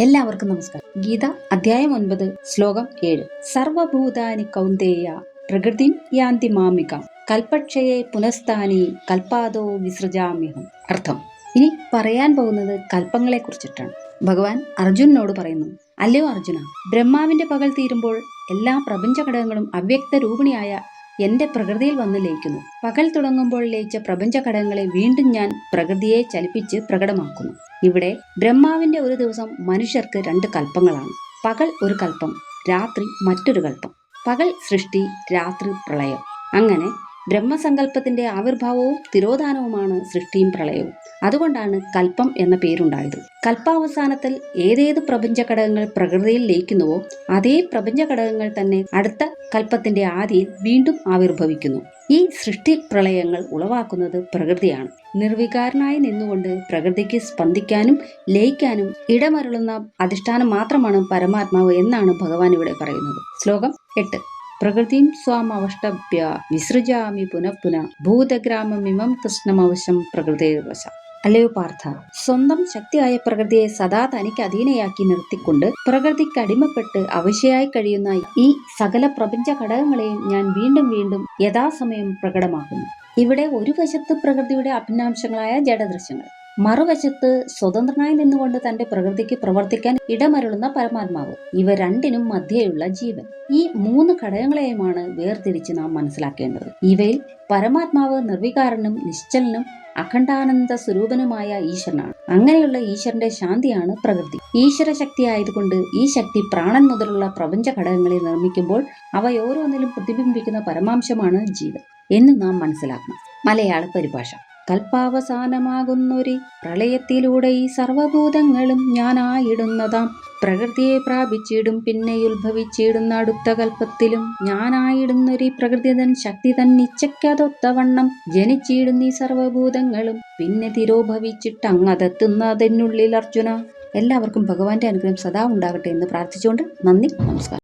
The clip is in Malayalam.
എല്ലാവർക്കും നമസ്കാരം. ഗീത അധ്യായം ഒൻപത് ശ്ലോകം ഏഴ്. സർവഭൂതാനി കൗന്ദേയ പ്രകൃതി യാന്തി മാമിക. കൽപക്ഷയെ പുനഃസ്ഥാനി കൽപാദോ വിസൃജാമ്യഹം. അർത്ഥം. ഇനി പറയാൻ പോകുന്നത് കൽപ്പങ്ങളെ കുറിച്ചിട്ടാണ്. ഭഗവാൻ അർജുനനോട് പറയുന്നു അല്ലയോ അർജുന ബ്രഹ്മാവിന്റെ പകൽ തീരുമ്പോൾ എല്ലാ പ്രപഞ്ച ഘടകങ്ങളും അവ്യക്ത രൂപിണിയായ എന്റെ പ്രകൃതിയിൽ വന്ന് ലയിക്കുന്നു. പകൽ തുടങ്ങുമ്പോൾ ലയിച്ച പ്രപഞ്ച ഘടകങ്ങളെ വീണ്ടും ഞാൻ പ്രകൃതിയെ ചലിപ്പിച്ച് പ്രകടമാക്കുന്നു. ഇവിടെ ബ്രഹ്മാവിന്റെ ഒരു ദിവസം മനുഷ്യർക്ക് രണ്ട് കൽപ്പങ്ങളാണ്. പകൽ ഒരു കൽപ്പം രാത്രി മറ്റൊരു കൽപ്പം. പകൽ സൃഷ്ടി രാത്രി പ്രളയം. അങ്ങനെ ബ്രഹ്മസങ്കല്പത്തിന്റെ ആവിർഭാവവും തിരോധാനവുമാണ് സൃഷ്ടിയും പ്രളയവും. അതുകൊണ്ടാണ് കൽപ്പം എന്ന പേരുണ്ടായത്. കൽപ്പാവസാനത്തിൽ ഏതേത് പ്രപഞ്ച ഘടകങ്ങൾ പ്രകൃതിയിൽ ലയിക്കുന്നുവോ അതേ പ്രപഞ്ച ഘടകങ്ങൾ തന്നെ അടുത്ത കൽപ്പത്തിന്റെ ആദിയിൽ വീണ്ടും ആവിർഭവിക്കുന്നു. ഈ സൃഷ്ടി പ്രളയങ്ങൾ ഉളവാക്കുന്നത് പ്രകൃതിയാണ്. നിർവികാരനായി നിന്നുകൊണ്ട് പ്രകൃതിക്ക് സ്പന്ദിക്കാനും ലയിക്കാനും ഇടമരുളുന്ന അധിഷ്ഠാനം മാത്രമാണ് പരമാത്മാവ് എന്നാണ് ഭഗവാൻ ഇവിടെ പറയുന്നത്. ശ്ലോകം എട്ട്. പ്രകൃതിം സ്വാം അവഷ്ടഭ്യ വിസൃജാമി പുനഃ പുനഃ ഭൂതഗ്രാമമിമം കൃഷ്ണമവശം പ്രകൃതിവശ അല്ലയോ പാർത്ഥ സ്വന്തം ശക്തിയായ പ്രകൃതിയെ സദാ തനിക്ക് അധീനയാക്കി നിർത്തിക്കൊണ്ട് പ്രകൃതിക്ക് അടിമപ്പെട്ട് അവശയായി കഴിയുന്ന ഈ സകല പ്രപഞ്ച ഘടകങ്ങളെയും ഞാൻ വീണ്ടും വീണ്ടും യഥാസമയം പ്രകടമാക്കുന്നു. ഇവിടെ ഒരു വശത്ത് പ്രകൃതിയുടെ അഭിനാംശങ്ങളായ ജഡദൃശ്യങ്ങൾ മറുവശത്ത് സ്വതന്ത്രനായി നിന്നുകൊണ്ട് തന്റെ പ്രകൃതിക്ക് പ്രവർത്തിക്കാൻ ഇടമരുളുന്ന പരമാത്മാവ്. ഇവ രണ്ടിനും മധ്യേയുള്ള ജീവൻ. ഈ മൂന്ന് ഘടകങ്ങളെയുമാണ് വേർതിരിച്ച് നാം മനസ്സിലാക്കേണ്ടത്. ഇവയിൽ പരമാത്മാവ് നിർവികാരനും നിശ്ചലനും അഖണ്ഡാനന്ദ സ്വരൂപനുമായ ഈശ്വരനാണ്. അങ്ങനെയുള്ള ഈശ്വരന്റെ ശാന്തിയാണ് പ്രകൃതി. ഈശ്വര ശക്തി ആയതുകൊണ്ട് ഈ ശക്തി പ്രാണൻ മുതലുള്ള പ്രപഞ്ച ഘടകങ്ങളെ നിർമ്മിക്കുമ്പോൾ അവയോരോന്നിലും പ്രതിബിംബിക്കുന്ന പരമാംശമാണ് ജീവൻ എന്ന് നാം മനസ്സിലാക്കണം. മലയാള പരിഭാഷ. കൽപ്പാവസാനമാകുന്നൊരു പ്രളയത്തിലൂടെ ഈ സർവഭൂതങ്ങളും ഞാനായിടുന്നതാം. പ്രകൃതിയെ പ്രാപിച്ചിടും പിന്നെ ഉത്ഭവിച്ചിടുന്ന അടുത്ത കൽപ്പത്തിലും ഞാനായിടുന്നൊരു പ്രകൃതി തൻ ശക്തി തൻ ഇച്ഛയ്ക്കതൊത്തവണ്ണം ജനിച്ചിടുന്ന ഈ സർവഭൂതങ്ങളും പിന്നെ തിരോഭവിച്ചിട്ട് തിരോഭവിച്ചിട്ടങ്ങതെത്തുന്നതിനുള്ളിൽ അർജുന എല്ലാവർക്കും ഭഗവാന്റെ അനുഗ്രഹം സദാ ഉണ്ടാകട്ടെ എന്ന് പ്രാർത്ഥിച്ചുകൊണ്ട് നന്ദി നമസ്കാരം.